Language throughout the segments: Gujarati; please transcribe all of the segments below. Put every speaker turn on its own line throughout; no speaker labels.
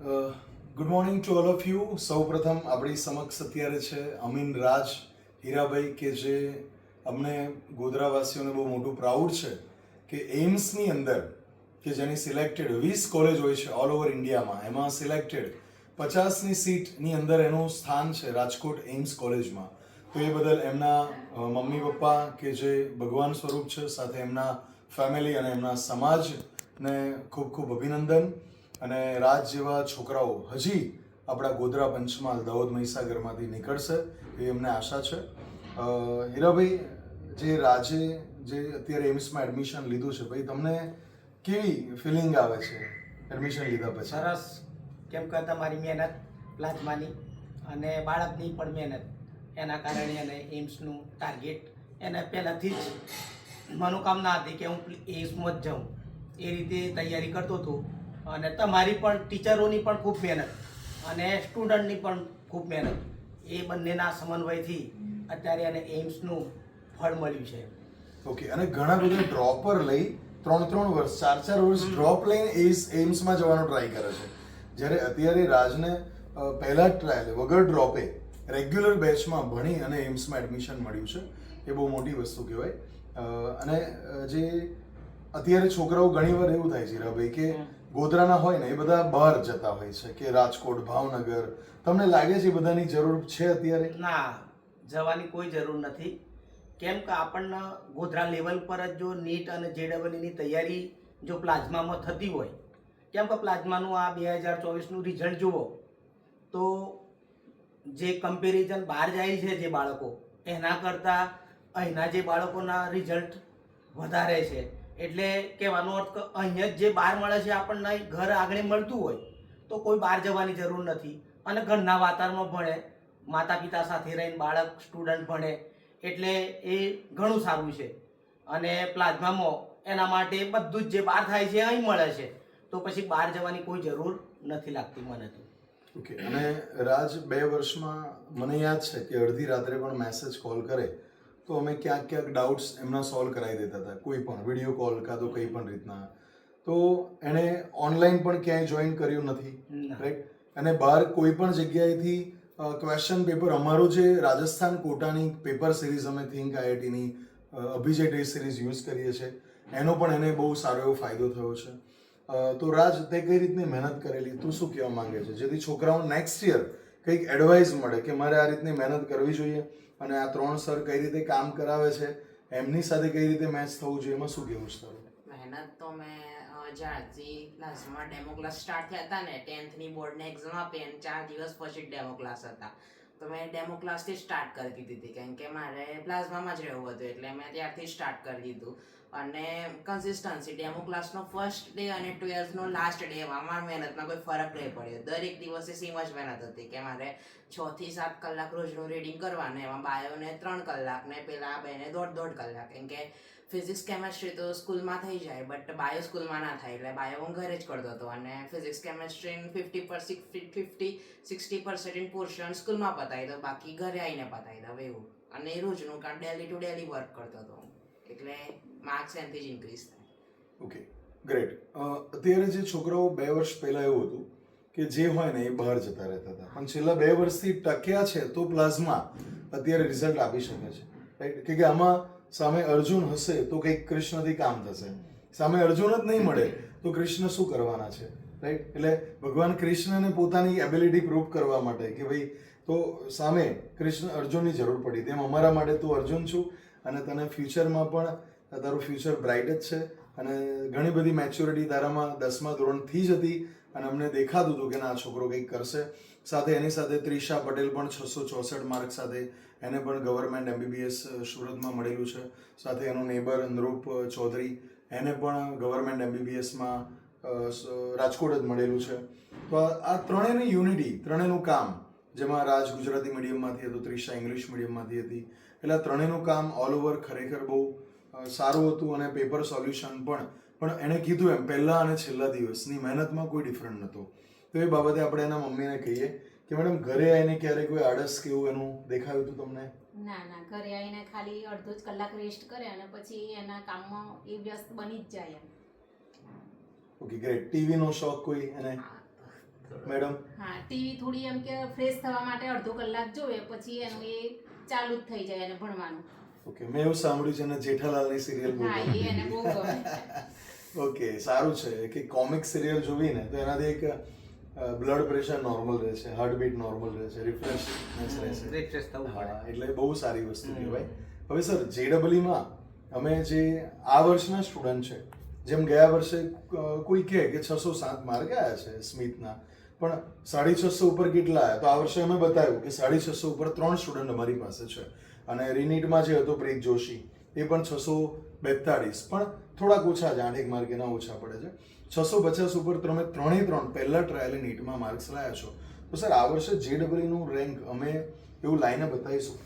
Good morning to all of you સૌપ્રથમ આપણી સમક્ષ અત્યારે છે અમીન રાજ હીરાભાઈ કે જે અમને ગોધરાવાસીઓને બહુ મોટું પ્રાઉડ છે કે એમ્સની અંદર કે જેની સિલેક્ટેડ વીસ કોલેજ હોય છે ઓલ ઓવર ઇન્ડિયામાં, એમાં સિલેક્ટેડ પચાસની સીટની અંદર એનું સ્થાન છે રાજકોટ એમ્સ કોલેજમાં. તો એ બદલ એમના મમ્મી પપ્પા કે જે ભગવાન સ્વરૂપ છે, સાથે એમના ફેમિલી અને એમના સમાજને ખૂબ ખૂબ અભિનંદન. અને રાજ જેવા છોકરાઓ હજી આપણા ગોધરા પંચમહાલ દાહોદ મહીસાગરમાંથી નીકળશે એવી અમને આશા છે. હીરાભાઈ, જે રાજે જે અત્યારે એમ્સમાં એડમિશન લીધું છે, ભાઈ તમને કેવી ફિલિંગ આવે છે એડમિશન લીધા પછી?
સરસ. કેમ કે તમારી મહેનત પ્લાઝમાની અને બાળકની પણ મહેનત. એના કારણે એને એમ્સનું ટાર્ગેટ એને પહેલાંથી જ મનોકામના હતી કે હું એમ્સમાં જ જાઉં. એ રીતે તૈયારી કરતો હતો. અને તમારી પણ ટીચરોની પણ ખૂબ મહેનત અને સ્ટુડન્ટની પણ ખૂબ મહેનત. એ બંનેના સમન્વયથી અત્યારે એને એમ્સનું ફળ મળ્યું છે.
ઓકે અને ઘણા બધા ડ્રોપર લઈ ત્રણ ત્રણ વર્ષ ચાર ચાર વર્ષ ડ્રોપ લઈને એમ્સ એમ્સમાં જવાનો ટ્રાય કરે છે. જ્યારે અત્યારે રાજને પહેલા જ ટ્રાયલ વગર ડ્રોપે રેગ્યુલર બેચમાં ભણી અને એમ્સમાં એડમિશન મળ્યું છે. એ બહુ મોટી વસ્તુ કહેવાય. અને જે અત્યારે છોકરાઓ ઘણીવાર એવું થાય છે હીરાભાઈ કે ગોધરાના હોય ને, એ બધા બહાર જતા હોય છે કે રાજકોટ, ભાવનગર. તમને લાગે છે બધાની જરૂર છે અત્યારે?
ના, જવાની કોઈ જરૂર નથી. કેમ કે આપણને ગોધરા લેવલ પર જ જો નીટ અને જેડબલની તૈયારી જો પ્લાઝમામાં થતી હોય, કેમ કે પ્લાઝમાનું આ બે હજાર ચોવીસનું રિઝલ્ટ જુઓ, તો જે કમ્પેરિઝન બહાર જાય છે જે બાળકો, એના કરતાં અહીંના જે બાળકોના રિઝલ્ટ વધારે છે. એટલે કહેવાનો અર્થ કે અહીંયા જ બહાર મળે છે, આપણને ઘર આગળ મળતું હોય, તો કોઈ બહાર જવાની જરૂર નથી. અને ઘરના વાતાવરણમાં ભણે માતા પિતા સાથે રહીને બાળક સ્ટુડન્ટ ભણે, એટલે એ ઘણું સારું છે. અને પ્લાઝમામાં એના માટે બધું જ જે બહાર થાય છે, અહીં મળે છે. તો પછી બહાર જવાની કોઈ જરૂર નથી લાગતી મને તો.
ઓકે, અને રાજ બે વર્ષમાં, મને યાદ છે કે અડધી રાત્રે પણ મેસેજ કોલ કરે. તો અમે ક્યાંક ક્યાંક ડાઉટ્સ એમના સોલ્વ કરાવી દેતા હતા. કોઈ પણ વીડિયો કોલ કાં તો કંઈ પણ રીતના. તો એણે ઓનલાઈન પણ ક્યાંય જોઈન કર્યું નથી રાઈટ અને બહાર કોઈ પણ જગ્યાએથી ક્વેશ્ચન પેપર અમારું જે રાજસ્થાન કોટાની પેપર સિરીઝ અમે થિંક આઈઆઈટીની અભિજય ટેસ્ટ સિરીઝ યુઝ કરીએ છીએ એનો પણ એને બહુ સારો એવો ફાયદો થયો છે. તો રાજ તે કઈ રીતની મહેનત કરેલી? તું શું કહેવા માંગે છે? જેથી છોકરાઓ નેક્સ્ટ યર કંઈક એડવાઇસ મળે કે મારે આ રીતની મહેનત કરવી જોઈએ. અને આ ત્રણ સર કઈ રીતે કામ કરાવે છે, એમની સાથે કઈ રીતે મેચ થવું જોઈએ, એમાં શું કહેવું છે તારું?
મહેનત તો મેં જ્યારથી ક્લાસમાં ડેમો ક્લાસ સ્ટાર્ટ થયા હતા ને ટેન્થની બોર્ડની એક્ઝામ આપી અને ચાર દિવસ પછી ડેમો ક્લાસ હતા. તો મેં ડેમો ક્લાસથી સ્ટાર્ટ કરી દીધી હતી, કેમ કે મારે પ્લાઝમામાં જ રહેવું હતું, એટલે મેં ત્યારથી સ્ટાર્ટ કરી દીધું. અને કન્સિસ્ટન્સી ડેમો ક્લાસનો ફર્સ્ટ ડે અને ટ્વેલ્થનો લાસ્ટ ડે એવામાં મહેનતમાં કોઈ ફરક નહીં પડ્યો. દરેક દિવસે સેમ જ મહેનત હતી કે મારે છ થી સાત કલાક રોજનું રીડિંગ કરવાનું, એમાં બાયોને ત્રણ કલાક ને પેલા બેને દોઢ દોઢ કલાક. કેમ કે ફિઝિક્સ કેમેસ્ટ્રી તો સ્કૂલમાં થઈ જાય બટ બાયો સ્કૂલમાં ના થાય એટલે બાયો હું ઘરે જ કરતો હતો. અને ફિઝિક્સ કેમેસ્ટ્રી ફિફ્ટી પર ફિફ્ટી સિક્સટી પર્સન્ટ પોર્શન સ્કૂલમાં પતાવી દો, બાકી ઘરે આવીને પતાવી દો, એવું. અને એ રોજનું કારણ ડેલી ટુ ડેલી વર્ક કરતો હતો એટલે માર્ક્સ એનાથી જ ઇન્ક્રીઝ થાય.
ઓકે ગ્રેટ અત્યારે જે છોકરાઓ બે વર્ષ પહેલાં એવું હતું કે જે હોય ને એ બહાર જતા રહેતા હતા. પણ છેલ્લા બે વર્ષથી ટક્યા છે તો પ્લાઝમા અત્યારે રિઝલ્ટ આપી શકે છે. રાઈટ કે આમાં સામે અર્જુન હશે તો કંઈક કૃષ્ણથી કામ થશે. સામે અર્જુન જ નહીં મળે તો કૃષ્ણ શું કરવાના છે? રાઈટ એટલે ભગવાન કૃષ્ણને પોતાની એબિલિટી પ્રૂવ કરવા માટે કે ભાઈ, તો સામે કૃષ્ણ અર્જુનની જરૂર પડી. તેમ અમારા માટે તું અર્જુન છું અને તને ફ્યુચરમાં પણ તારું ફ્યુચર બ્રાઇટ જ છે. અને ઘણી બધી મેચ્યોરિટી તારામાં દસમા ધોરણથી જ હતી અને અમને દેખાતું હતું કે ના છોકરો કંઈક કરશે. સાથે એની સાથે ત્રિષા પટેલ પણ છસો ચોસઠ માર્ક સાથે એને પણ ગવર્મેન્ટ એમબીબીએસ સુરતમાં મળેલું છે. સાથે એનો નેબર અનરૂપ ચૌધરી, એને પણ ગવર્મેન્ટ એમબીબીએસમાં રાજકોટ જ મળેલું છે. તો આ ત્રણેયની યુનિટી ત્રણેયનું કામ, જેમાં રાજ ગુજરાતી મીડિયમમાંથી હતું, ત્રિષા ઇંગ્લિશ મીડિયમમાંથી હતી, એટલે આ ત્રણેયનું કામ ઓલ ઓવર ખરેખર બહુ સારું હતું અને પેપર સોલ્યુશન પણ. પણ એણે કીધું એમ પહેલા અને છેલ્લા દિવસની મહેનતમાં કોઈ ડિફરન્ટ નહોતો. તો એ બાબતે આપણે એના મમ્મીને કહીએ કે મેડમ ઘરે આવીને ક્યારે કોઈ આળસ કે એવું એનું દેખાયું હતું તમને?
ના ના ઘરે આવીને ખાલી અડધો જ કલાક રેસ્ટ કરે અને પછી એના કામમાં એ વ્યસ્ત બની જ જાય એમ.
ઓકે ગ્રેટ ટીવીનો શોખ કોઈ એને? મેડમ?
હા ટીવી થોડી એમ કે ફ્રેશ થવા માટે અડધો કલાક જોવે પછી એનું એ ચાલુ જ થઈ જાય એને ભણવાનું.
ઓકે મેં એવું સાંભળ્યું છે ને જેઠાલાલની સિરિયલ બહુ
હા એ એને બહુ ગમે.
ઓકે સારું છે કે કોમિક સિરિયલ જોવી ને તો એનાથી એક બ્લડ પ્રેશર નોર્મલ રહે છે હાર્ટબીટ નોર્મલ રહે છે રિફ્રેશ
રિફ્રેશ થવું પડે.
એટલે બહુ સારી વસ્તુ કહેવાય હવે સર જેડબલીમાં અમે જે આ વર્ષના સ્ટુડન્ટ છે જેમ ગયા વર્ષે કોઈ કહે કે છસો સાત માર્ક આવ્યા છે સ્મિતના પણ સાડી છસો ઉપર કેટલા આવ્યા? તો આ વર્ષે અમે બતાવ્યું કે સાડી છસો ઉપર ત્રણ સ્ટુડન્ટ અમારી પાસે છે. અને રિનીટમાં જે હતો પ્રીત જોશી, એ પણ છસો બેતાળીસ. પણ થોડાક ઓછા છે, આઠેક માર્ક એના ઓછા પડે છે. છસો પચાસ ઉપર તમે ત્રણેય ત્રણ પહેલા ટ્રાયલ નીટમાં માર્ક્સ લાયા છો. તો સર, આ વર્ષે જેડબલઈનું રેન્ક અમે એવું લાઈને બતાવીશું.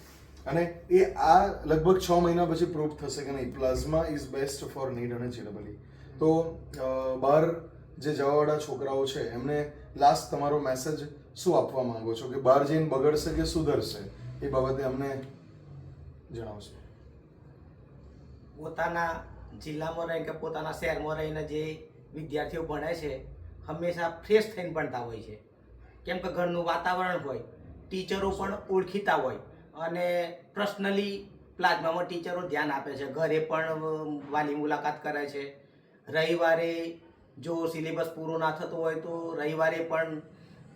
અને એ આ લગભગ છ મહિના પછી પ્રૂફ થશે કે નહીં. Plasma is best for NEET અને જેડબલઈ તો બહાર જે જવાવાળા છોકરાઓ છે, એમને લાસ્ટ તમારો મેસેજ શું આપવા માંગો છો? કે બહાર જઈને બગડશે કે સુધરશે? એ બાબતે અમને જણાવશો.
પોતાના જિલ્લામાં રહીને કે પોતાના શહેરમાં રહીને જે વિદ્યાર્થીઓ ભણે છે, હંમેશા ફ્રેશ થઈને ભણતા હોય છે. કેમ કે ઘરનું વાતાવરણ હોય, ટીચરો પણ ઓળખીતા હોય અને પર્સનલી પ્લાઝમામાં ટીચરો ધ્યાન આપે છે. ઘરે પણ વાલી મુલાકાત કરે છે. રવિવારે જો સિલેબસ પૂરો ના થતો હોય તો રવિવારે પણ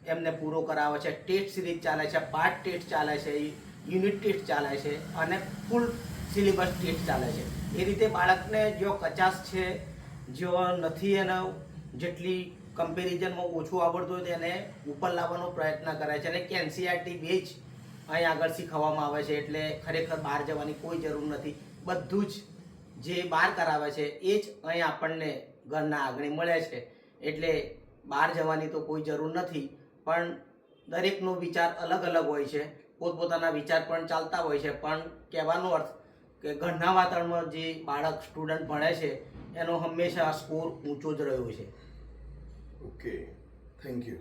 એમને પૂરો કરાવે છે. ટેસ્ટ સિરીઝ ચાલે છે પાર્ટ ટેસ્ટ ચાલે છે. યુનિટ ટેસ્ટ ચાલે છે અને ફૂલ સિલેબસ ટેસ્ટ ચાલે છે. એ રીતે બાળકને જો કચાશ છે, જો નથી એને જેટલી કમ્પેરિઝનમાં ઓછું આવડતું હોય તેને ઉપર લાવવાનો પ્રયત્ન કરે છે અને કેન્સીઆરટી બેચ અહીં આગળ શીખવવામાં આવે છે એટલે ખરેખર બહાર જવાની કોઈ જરૂર નથી. બધું જ જે બહાર કરાવે છે એ જ અહીં આપણને ઘરના આંગણે મળે છે. એટલે બહાર જવાની તો કોઈ જરૂર નથી, પણ દરેકનો વિચાર અલગ અલગ હોય છે. પોતપોતાના વિચાર પણ ચાલતા હોય છે. પણ કહેવાનો અર્થ કે ઘરના વાતાવરણમાં જે બાળક સ્ટુડન્ટ ભણે છે એનો હંમેશા સ્કોર ઊંચો જ રહ્યો છે.
Okay thank you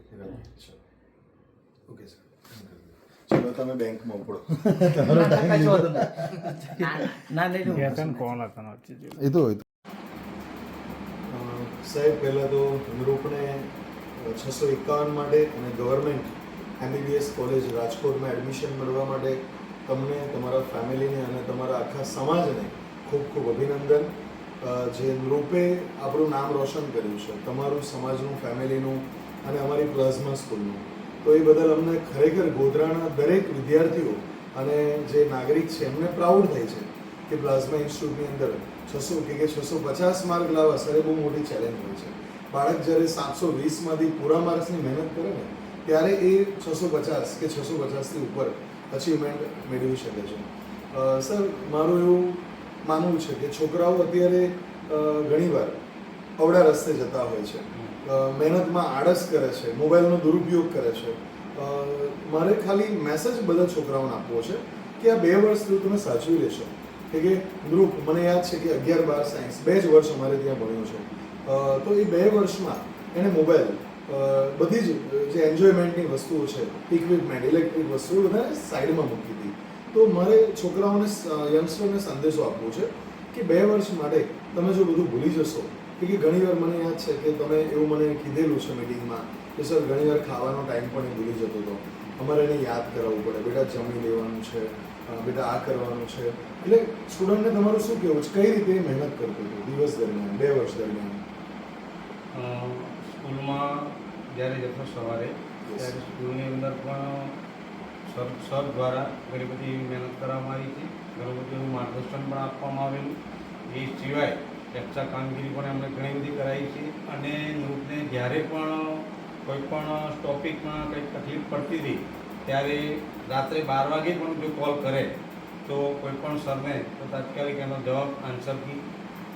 okay sir ચલો તમે બેંકમાં ઉપડો
ના નહીં.
કેતન કોણ હતા
એ તો સાહેબ પહેલાં તો ગ્રુપને છસો એકાવન માટે અને ગવર્મેન્ટ એમબીબીએસ કોલેજ રાજકોટમાં એડમિશન મળવા માટે તમને, તમારા ફેમિલીને અને તમારા આખા સમાજને ખૂબ ખૂબ અભિનંદન. જે ગ્રુપે આપણું નામ રોશન કર્યું છે, તમારું સમાજનું ફેમિલીનું અને અમારી પ્લાઝમા સ્કૂલનું. તો એ બદલ અમને ખરેખર ગોધરાના દરેક વિદ્યાર્થીઓ અને જે નાગરિક છે, એમને પ્રાઉડ થાય છે કે પ્લાઝમા ઇન્સ્ટિટ્યૂટની અંદર છસો, કે છસો પચાસ માર્ક લાવવા, સર બહુ મોટી ચેલેન્જ હોય છે. બાળક જ્યારે સાતસો વીસમાંથી પૂરા માર્ક્સની મહેનત કરે ને ત્યારે એ છસો પચાસ કે છસો પચાસથી ઉપર અચીવમેન્ટ મેળવી શકે છે. સર, મારું એવું માનવું છે કે છોકરાઓ અત્યારે ઘણીવાર અવડા રસ્તે જતા હોય છે. મહેનતમાં આળસ કરે છે, મોબાઈલનો દુરુપયોગ કરે છે. મારે ખાલી મેસેજ બધા છોકરાઓને આપવો છે કે આ બે વર્ષ સુધી તમે સાચવી લેશો. કે કે ગ્રુપ મને યાદ છે કે અગિયાર બાર સાયન્સ બે જ વર્ષ અમારે ત્યાં ભણ્યો છે. તો એ બે વર્ષમાં એને મોબાઈલ બધી જ, જે એન્જોયમેન્ટની વસ્તુઓ છે ઇક્વિપમેન્ટ ઇલેક્ટ્રિક વસ્તુઓ બધાને સાઈડમાં મૂકી હતી. તો મારે છોકરાઓને યંગસ્ટરને સંદેશો આપવો છે કે બે વર્ષ માટે તમે જો બધું ભૂલી જશો, કે ઘણી ઘણીવાર મને યાદ છે કે તમે એવું મને કીધેલું છે મિટિંગમાં કે, સર ઘણીવાર ખાવાનો ટાઈમ પણ ભૂલી જતો હતો. અમારે એને યાદ કરાવવું પડે. બેટા, જમી લેવાનું છે. બેટા, આ કરવાનું છે. એટલે સ્ટુડન્ટને તમારું શું કહેવું છે? કઈ રીતે મહેનત કરતો હતો દિવસ દરમિયાન, બે વર્ષ દરમિયાન?
સ્કૂલમાં જ્યારે જતો સવારે ત્યારે સ્કૂલની અંદર પણ સર સર દ્વારા ઘણી બધી મહેનત કરવામાં આવી છે ઘણું બધું માર્ગદર્શન પણ આપવામાં આવેલું. એ સિવાય એક્સ્ટ્રા કામગીરી પણ એમણે ઘણી બધી કરાવી છે અને નૃત્યને જ્યારે પણ કોઈ પણ ટોપિકમાં કંઈક તકલીફ પડતી હતી ત્યારે રાત્રે બાર વાગે પણ જો કોલ કરે તો કોઈ પણ સરને તો તાત્કાલિક એનો જવાબ આન્સર કી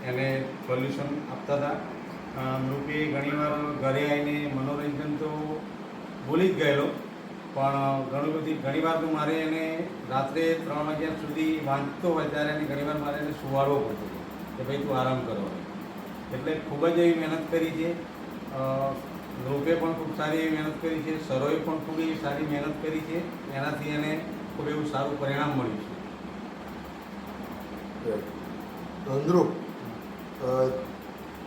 એને સોલ્યુશન આપતા હતા. અ, ઘણીવાર ઘરે આવીને મનોરંજન તો ભૂલી જ ગયેલો પણ ઘણી બધી ઘણીવાર તો મારે એને રાત્રે ત્રણ વાગ્યા સુધી વાંચતો હોય ત્યારે એને ઘણીવાર મારે એને સુવાડવો પડતો હતો કે ભાઈ તું આરામ કરો એટલે ખૂબ જ એવી મહેનત કરી છે. અ, પણ ખૂબ સારી એવી મહેનત કરી છે. સરોએ પણ ખૂબ એવી સારી મહેનત કરી છે. એનાથી એને ખૂબ એવું સારું પરિણામ મળ્યું છે.
અંદરો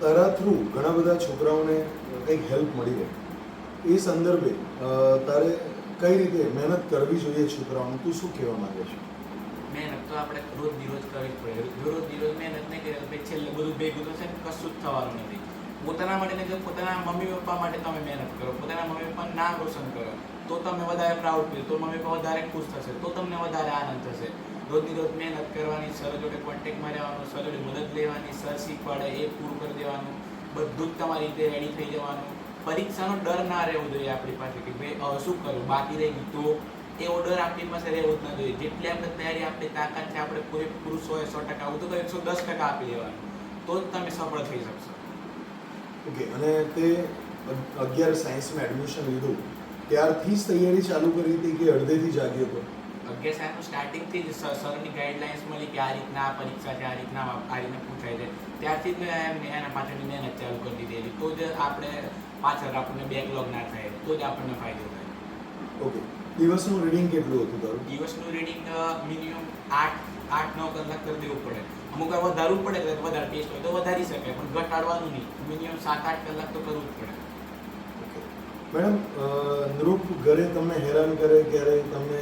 તારા થ્રુ ઘણા બધા છોકરાઓને કંઈક હેલ્પ મળી રહે. એ સંદર્ભે તારે કઈ રીતે મહેનત કરવી જોઈએ છોકરાઓને? તું શું કહેવા માંગે છે?
મહેનત તો આપણે રોજ દિવસ કરવી પડે. રોજ દિવસ મહેનત નહીં કરીએ તો પછી છેલ્લે બધું ભેગું થશે ને કશું જ થવાનું નથી. પોતાના માટે નહીં પોતાના મમ્મી પપ્પા માટે તમે મહેનત કરો. પોતાના મમ્મી પપ્પા નામ રોશન કરો. તો તમે વધારે પ્રાઉડ ફીલ તો મમ્મી પપ્પા વધારે ખુશ થશે. તો તમને વધારે આનંદ થશે. રોજની રોજ મહેનત કરવાની, સર જોડે કોન્ટેક્ટમાં રહેવાનું, સર જોડે મદદ લેવાની, સર શીખવાડે, એ પૂરું કરી દેવાનું, બધું જ તમારી રીતે રેડી થઈ જવાનું. પરીક્ષાનો ડર ના રહેવો જોઈએ આપણી પાસે કે ભાઈ શું કરું બાકી રહી ગયું તો? એવો ડર આપણી પાસે રહેવો જ ન જોઈએ. જેટલી આપણે તૈયારી, આપણી તાકાત છે, આપણે પૂરેપૂરું સો સો ટકા, હું તો એકસો દસ ટકા આપી દેવાનું. તો જ તમે સફળ થઈ શકશો.
ઓકે, અને તે અગિયાર સાયન્સમાં એડમિશન લીધું. ત્યારથી જ તૈયારી ચાલુ કરી હતી કે અડધેથી જાગ્યો હતો
અગિયાર સાહેબનું સ્ટાર્ટિંગથી જ સર- સરની ગાઈડલાઇન્સ મળી કે આ રીતના આ પરીક્ષા છે આ રીતના આ રીતના પૂછાય છે. ત્યારથી જ મેં એના પાછળની મહેનત ચાલુ કરી દીધેલી તો જ આપણે પાછળ આપણને બેકલોગ ના થાય તો જ આપણને ફાયદો થાય.
ઓકે. દિવસનું રીડિંગ કેટલું હતું તારું?
દિવસનું રીડિંગ મિનિમમ આઠ આઠ નવ કલાક કરી દેવું પડે. અમુક વાર વધારવું પડે કદાચ વધારે ટેસ્ટ હોય તો વધારી શકે પણ ઘટાડવાનું નહીં. મિનિમમ સાત આઠ કલાક તો કરવું જ પડે.
ઓકે. મેડમ નૃપ ઘરે તમને હેરાન કરે ક્યારે તમને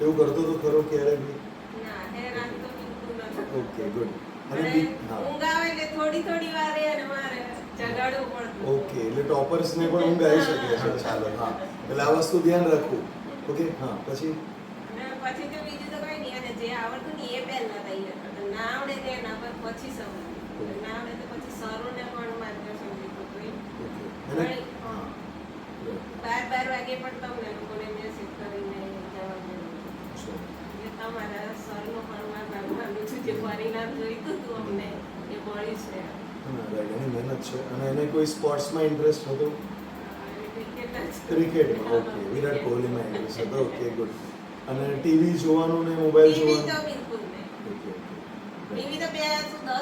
એવું કરતો તો ખરો ક્યારે બી
ના
ઓકે ગુડ અને
ઊંઘ આવે એટલે થોડી થોડી વારે અને મારે
ઓકે એટલે ટોપર્સ ને પણ ઊંઘ આવી શકે છે. ચાલો હા. એટલે આ વસ્તુ ધ્યાન રાખવું. ઓકે હા પછી?
પછી તો બીજું તો કઈ નહીં. અને જે આવડતું ને એ પહેલા તૈયાર ના આવડે તે ના પર પછી સમજ ના આવડે તો પછી સરોને પણ માર્ગદર્શન લીધું
હા.
બાર બાર વાગે પણ તમને લોકોને મેસેજ કરીને એટલે સરનો પણ હું છું જે પરિણામ જોઈતું હતું અમને એ મળ્યું છે.
એની મહેનત છે. અને એને કોઈ સ્પોર્ટ્સમાં ઇન્ટરેસ્ટ હતો? ક્રિકેટમાં ઓકે. વિરાટ કોહલીમાં ઇન્ટરેસ્ટ હતો. ઓકે ગુડ અને ટીવી જોવાનું ને મોબાઈલ જોવાનું?
બિલકુલ
ઓકે ઓકે.
ટીવી તો બે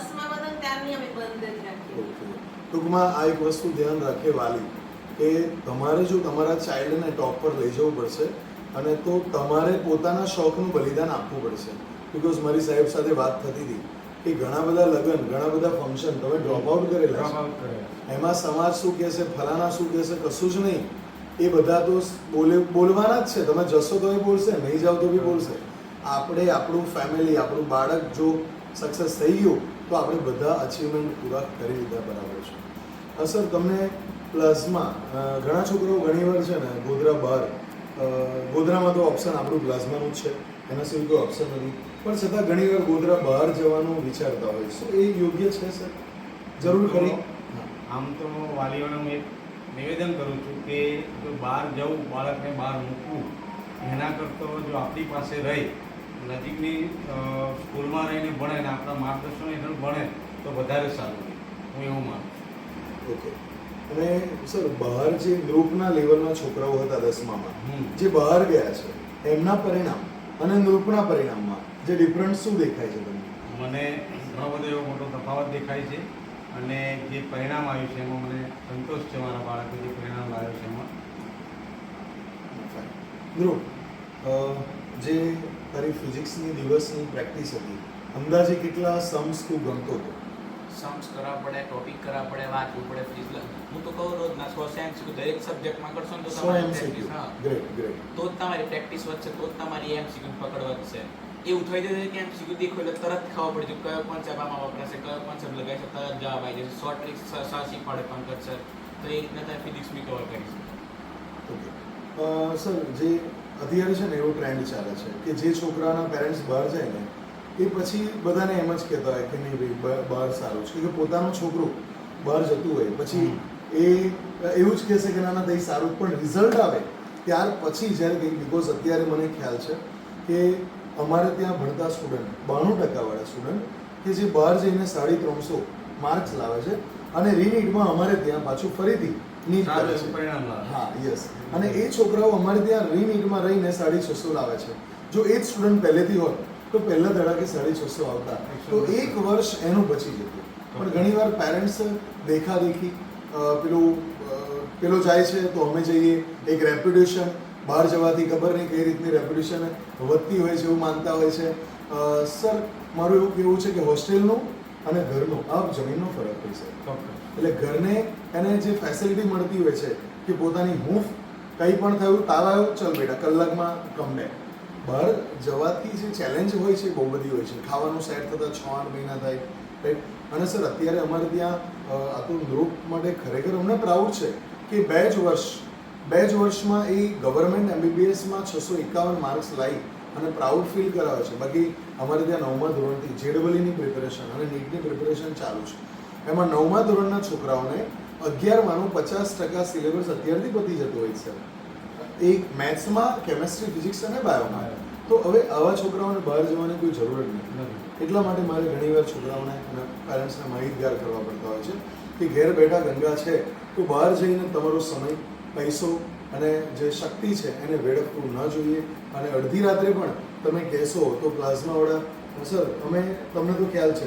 દસમાં બધા ત્યારની અમે બંધ જ રાખી
ઓકે. ટૂંકમાં આ એક વસ્તુ ધ્યાન રાખે વાલી કે તમારે જો તમારા ચાઇલ્ડને ટોપ પર લઈ જવું પડશે અને તો તમારે પોતાના શોખનું બલિદાન આપવું પડશે. બિકોઝ મારી સાહેબ સાથે વાત થતી હતી કે ઘણા બધા લગ્ન ઘણા બધા ફંક્શન તમે ડ્રોપ આઉટ કરેલા એમાં સમાજ શું કહેશે ફલાણા શું કહેશે કશું જ નહીં. એ બધા તો બોલે બોલવાના જ છે. તમે જશો તો એ બોલશે નહીં જાઓ તો બી બોલશે. આપણે આપણું ફેમિલી આપણું બાળક જો સક્સેસ થઈ ગયું તો આપણે બધા અચીવમેન્ટ પૂરા કરી લીધા બરાબર છે. અસર તમને પ્લસમાં ઘણા છોકરાઓ ઘણીવાર છે ને ગોધરા બહાર ગોધરામાં તો ઓપ્શન આપણું પ્લાઝમાનું જ છે. એના સિવાય કોઈ ઓપ્શન નથી. પણ છતાં ઘણીવાર ગોધરા બહાર જવાનું વિચારતા હોય. શું એ યોગ્ય છે સર જરૂર ખરી?
આમ તો વાલીઓને હું એક નિવેદન કરું છું કે જો બહાર જવું બાળકને બહાર મૂકવું એના કરતાં જો આપણી પાસે રહી નજીકની સ્કૂલમાં રહીને ભણે ને આપણા માર્ગદર્શન હેઠળ ભણે તો વધારે સારું હું એવું માનું
ઓકે. અને સર બહાર જે ગ્રુપના લેવલના છોકરાઓ હતા દસમામાં. જે બહાર ગયા છે એમના પરિણામ અને ગ્રુપના પરિણામમાં જે ડિફરન્સ શું દેખાય છે તમને?
મને ઘણો બધો એવો મોટો તફાવત દેખાય છે અને જે પરિણામ આવ્યું છે એમાં મને સંતોષ છે મારા બાળકે જે પરિણામ લાવ્યું છે એમાં.
ધ્રુવ જે તારી ફિઝિક્સની દિવસની પ્રેક્ટિસ હતી અંદાજે કેટલા સમ્સ તું ગમતો હતો?
સમ્સ કરવા પડે ટોપિક કરવા પડે વાંચવું પડે ફીસ હું તો કહું રોજ ના સો એમસીક્યુ દરેક સબ્જેક્ટમાં કરશો ને તો તમારી
એમસીક્યુ
હા.
ગ્રેટ ગ્રેટ
તો જ તમારી પ્રેક્ટિસ વધશે તો જ તમારી એમસીક્યુ પકડ વધશે એવું થઈ જશે કે એમસીક્યુ દેખો એટલે તરત ખબર પડી જાય કયો કોન્સેપ્ટ આમાં વપરાશે કયો કોન્સેપ્ટ લગાવી છે તરત જવાબ આવી જશે. શોર્ટ ટ્રિક શીખવાડે પંકજ સર તો એ રીતના તમે ફિઝિક્સ બી કવર કરી શકો.
સર જે અત્યારે છે ને એવો ટ્રેન્ડ ચાલે છે કે જે છોકરાના પેરેન્ટ્સ બહાર જાય ને એ પછી બધાને એમ જ કહેતા હોય કે નહીં ભાઈ બહાર સારું છે. કે પોતાનું છોકરું બહાર જતું હોય પછી એ એવું જ કહેશે કે નાના દહીં સારું. પણ રિઝલ્ટ આવે ત્યાર પછી જ્યારે કંઈક બિકોઝ અત્યારે મને ખ્યાલ છે કે અમારે ત્યાં ભણતા સ્ટુડન્ટ બાણું ટકાવાળા સ્ટુડન્ટ કે જે બહાર જઈને સાડી ત્રણસો માર્ક્સ લાવે છે અને રીનીટમાં અમારે ત્યાં પાછું ફરીથી નીટ કરે છે. હા યસ અને એ છોકરાઓ અમારે ત્યાં રીનીટમાં રહીને સાડી છસો લાવે છે. જો એ જ સ્ટુડન્ટ પહેલેથી હોત તો પહેલા ધડાકે સાડી છસો આવતા. તો એક વર્ષ એનું બચી જતું. પણ ઘણીવાર પેરેન્ટ્સ દેખાદેખી દેખી પેલું પેલો જાય છે તો અમે જઈએ એક રેપ્યુટેશન બહાર જવાથી ખબર નહીં કઈ રીતની રેપ્યુટેશન વધતી હોય છે એવું માનતા હોય છે. સર મારું એવું કહેવું છે કે હોસ્ટેલનું અને ઘરનું આ જમીનનો ફરક હોય છે. એટલે ઘરને એને જે ફેસિલિટી મળતી હોય છે કે પોતાની હૂંફ કંઈ પણ થયું તાવ આવ્યો ચલ બેટા કલાકમાં કમ બેક બહાર જવાથી જે ચેલેન્જ હોય છે બહુ બધી હોય છે. ખાવાનું સેટ થતાં છ આઠ મહિના થાય. રાઈટ અને સર અત્યારે અમારે ત્યાં અ, આ તો નૃપ માટે ખરેખર અમને પ્રાઉડ છે કે બે જ વર્ષ બે જ વર્ષમાં એ ગવર્મેન્ટ એમબીબીએસમાં છસો એકાવન માર્ક્સ લાવી અને પ્રાઉડ ફીલ કરાવે છે. બાકી અમારે ત્યાં નવમા ધોરણથી જેડબલીની પ્રિપેરેશન અને નીટની પ્રિપેરેશન ચાલુ છે. એમાં નવમા ધોરણના છોકરાઓને અગિયારમાંનું પચાસ ટકા સિલેબસ અત્યારથી પતી જતો હોય છે. એક મેથ્સમાં કેમેસ્ટ્રી ફિઝિક્સ અને બાયોમાં તો હવે આવા છોકરાઓને બહાર જવાની કોઈ જરૂર જ નથી એટલા માટે મારે ઘણીવાર છોકરાઓને અને પેરેન્ટ્સને માહિતગાર કરવા પડતા હોય છે કે ઘેર બેઠા ગંગા છે તો બહાર જઈને તમારો સમય પૈસો અને જે શક્તિ છે એને વેડફવું ન જોઈએ અને અડધી રાત્રે પણ તમે કહેશો તો પ્લાઝમાવાળા સર અમે તમને તો ખ્યાલ છે.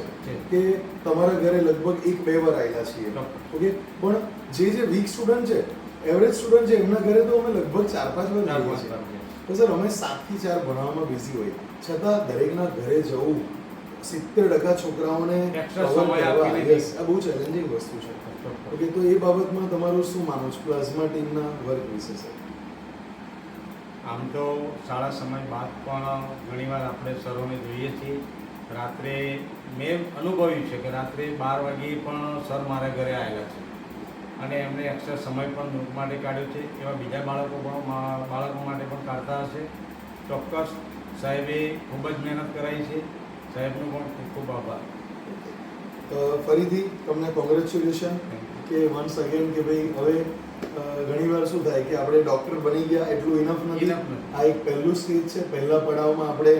કે તમારા ઘરે લગભગ એક બે વાર આવેલા છીએ. ઓકે પણ જે જે વીક સ્ટુડન્ટ છે એવરેજ સ્ટુડન્ટ છે એમના ઘરે તો અમે લગભગ ચાર પાંચ વાર જઈએ છીએ. તો સર અમે સાતથી ચાર ભણવામાં બિઝી હોય. છતાં દરેકના ઘરે જવું સિત્તેર ટકા છોકરાઓને આ બહુ ચેલેન્જિંગ વસ્તુ છે. ઓકે તો એ બાબતમાં તમારું શું માનો છો? પ્લાઝમા ટીમના વર્ક વિશે સર
આમ તો શાળા સમય બાદ પણ ઘણીવાર આપણે સરોને જોઈએ છીએ. રાત્રે મેં અનુભવ્યું છે કે રાત્રે બાર વાગે પણ સર મારા ઘરે આવેલા છે. અને એમને એક્સ્ટ્રા સમય પણ નોટ માટે કાઢ્યો છે. એવા બીજા બાળકો પણ બાળકો માટે પણ કાઢતા હશે. ચોક્કસ સાહેબે ખૂબ જ મહેનત કરાવી છે. સાહેબનો પણ ખૂબ ખૂબ આભાર.
ફરીથી તમને કોંગ્રેચ્યુલેશન કે વન્સ અગેન કે ભાઈ હવે ઘણીવાર શું થાય કે આપણે ડૉક્ટર બની ગયા એટલું ઇનફ નથી. આ એક પહેલું સ્ટેજ છે. પહેલા પડાવમાં આપણે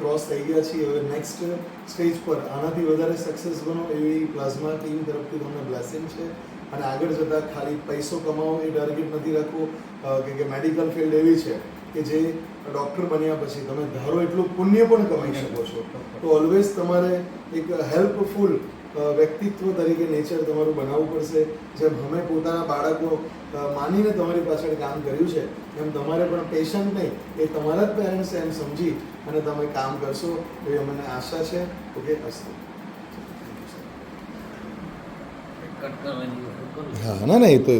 ક્રોસ થઈ ગયા છીએ. હવે નેક્સ્ટ સ્ટેજ પર આનાથી વધારે સક્સેસ બનો એવી પ્લાઝમા ટીમ તરફથી તમને બ્લેસિંગ છે. અને આગળ જતાં ખાલી પૈસો કમાવો એ ટાર્ગેટ નથી રાખવો. કે મેડિકલ ફિલ્ડ એવી છે કે જે ડૉક્ટર બન્યા પછી તમે ધારો એટલું પુણ્ય પણ કમાઈ શકો છો. તો ઓલવેઝ તમારે એક હેલ્પફુલ વ્યક્તિત્વ તરીકે નેચર તમારું બનાવવું પડશે. જેમ અમે પોતાના બાળકો માનીને તમારી પાછળ કામ કર્યું છે, એમ તમારે પણ પેશન્ટ નહીં, એ તમારા જ પેરેન્ટ્સ એમ સમજી અને તમે કામ કરશો એવી અમને આશા છે. ઓકે, અસ્તુ. હા ના ના એ તો